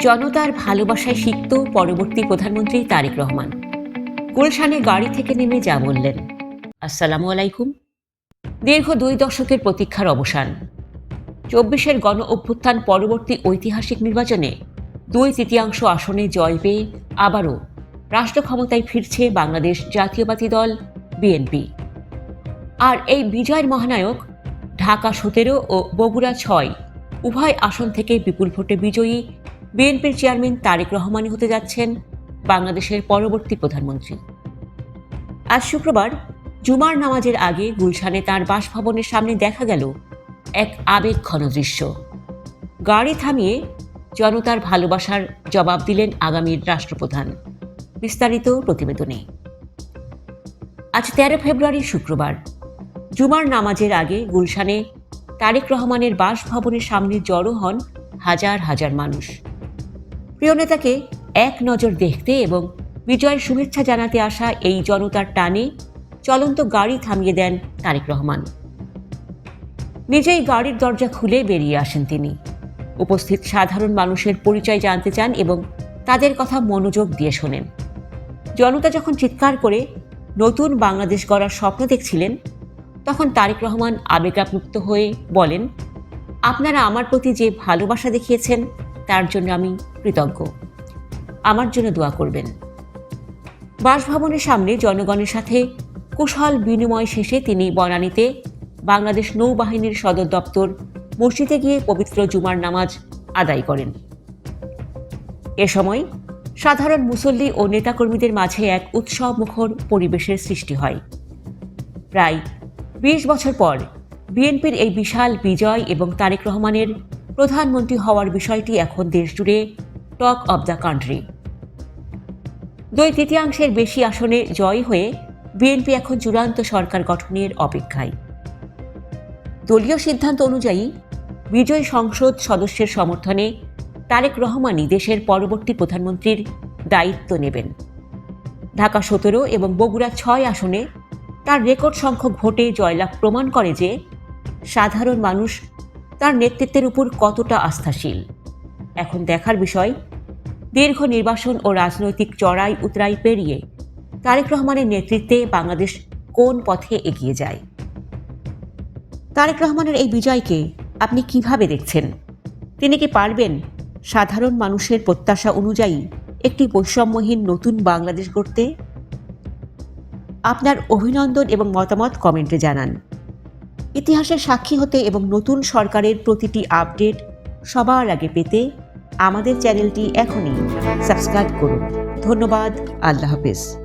জনতার ভালোবাসায় সিক্ত পরবর্তী প্রধানমন্ত্রী তারেক রহমান। গুলশানে গাড়ি থেকে নেমে যা বললেন। আসসালামু আলাইকুম। দীর্ঘ দুই দশকের প্রতীক্ষার অবসান। চব্বিশের গণ অভ্যুত্থান পরবর্তী ঐতিহাসিক নির্বাচনে দুই তৃতীয়াংশ আসনে জয় পেয়ে আবারও রাষ্ট্র ক্ষমতায় ফিরছে বাংলাদেশ জাতীয়বাদী দল, বিএনপি। আর এই বিজয়ের মহানায়ক ঢাকা সতেরো ও বগুড়া ছয় উভয় আসন থেকে বিপুল ভোটে বিজয়ী বিএনপির চেয়ারম্যান তারেক রহমানই হতে যাচ্ছেন বাংলাদেশের পরবর্তী প্রধানমন্ত্রী। আজ শুক্রবার জুমার নামাজের আগে গুলশানে তার বাসভবনের সামনে দেখা গেল এক আবেগঘন দৃশ্য। গাড়ি থামিয়ে জনতার ভালোবাসার জবাব দিলেন আগামীর রাষ্ট্রপ্রধান। বিস্তারিত প্রতিবেদনে। আজ তেরো ফেব্রুয়ারি শুক্রবার জুমার নামাজের আগে গুলশানে তারেক রহমানের বাসভবনের সামনে জড়ো হন হাজার হাজার মানুষ। প্রিয় নেতাকে এক নজর দেখতে এবং বিজয়ের শুভেচ্ছা জানাতে আসা এই জনতার টানে চলন্ত গাড়ি থামিয়ে দেন তারেক রহমান। নিজেই গাড়ির দরজা খুলে বেরিয়ে আসেন তিনি। উপস্থিত সাধারণ মানুষের পরিচয় জানতে চান এবং তাদের কথা মনোযোগ দিয়ে শোনেন। জনতা যখন চিৎকার করে নতুন বাংলাদেশ গড়ার স্বপ্ন দেখছিলেন, তখন তারেক রহমান আবেগাপ্লুপ্ত হয়ে বলেন, আপনারা আমার প্রতি যে ভালোবাসা দেখিয়েছেন তার জন্য আমি কৃতজ্ঞ। আমার জন্য দোয়া করবেন। বাসভবনের সামনে জনগণের সাথে কুশল বিনিময় শেষে তিনি বনানীতে বাংলাদেশ নৌবাহিনীর সদর দপ্তর মসজিদে গিয়ে পবিত্র জুমার নামাজ আদায় করেন। এ সময় সাধারণ মুসল্লি ও নেতাকর্মীদের মাঝে এক উৎসব মুখর পরিবেশের সৃষ্টি হয়। প্রায় বিশ বছর পর বিএনপির এই বিশাল বিজয় এবং তারেক রহমানের প্রধানমন্ত্রী হওয়ার বিষয়টি এখন দেশজুড়ে টক অব দ্য কান্ট্রি। দুই তৃতীয়াংশের বেশি আসনে জয় হয়ে বিএনপি এখন চূড়ান্ত সরকার গঠনের অপেক্ষায়। দলীয় সিদ্ধান্ত অনুযায়ী বিজয় সংসদ সদস্যের সমর্থনে তারেক রহমানই দেশের পরবর্তী প্রধানমন্ত্রীর দায়িত্ব নেবেন। ঢাকা সতেরো এবং বগুড়া ছয় আসনে তার রেকর্ড সংখ্যক ভোটে জয়লাভ প্রমাণ করে যে সাধারণ মানুষ তার নেতৃত্বের উপর কতটা আস্থাশীল? এখন দেখার বিষয়, দীর্ঘ নির্বাসন ও রাজনৈতিক চড়াই উতরাই পেরিয়ে তারেক রহমানের নেতৃত্বে বাংলাদেশ কোন পথে এগিয়ে যায়? তারেক রহমানের এই বিজয়কে আপনি কীভাবে দেখছেন? তিনি কি পারবেন সাধারণ মানুষের প্রত্যাশা অনুযায়ী একটি বৈষম্যহীন নতুন বাংলাদেশ গড়তে? আপনার অভিনন্দন এবং মতামত কমেন্টে জানান। ইতিহাসের সাক্ষী হতে এবং নতুন সরকারের প্রতিটি আপডেট সবার আগে পেতে আমাদের চ্যানেলটি এখনই সাবস্ক্রাইব করুন। ধন্যবাদ, আল্লাহ হাফেজ।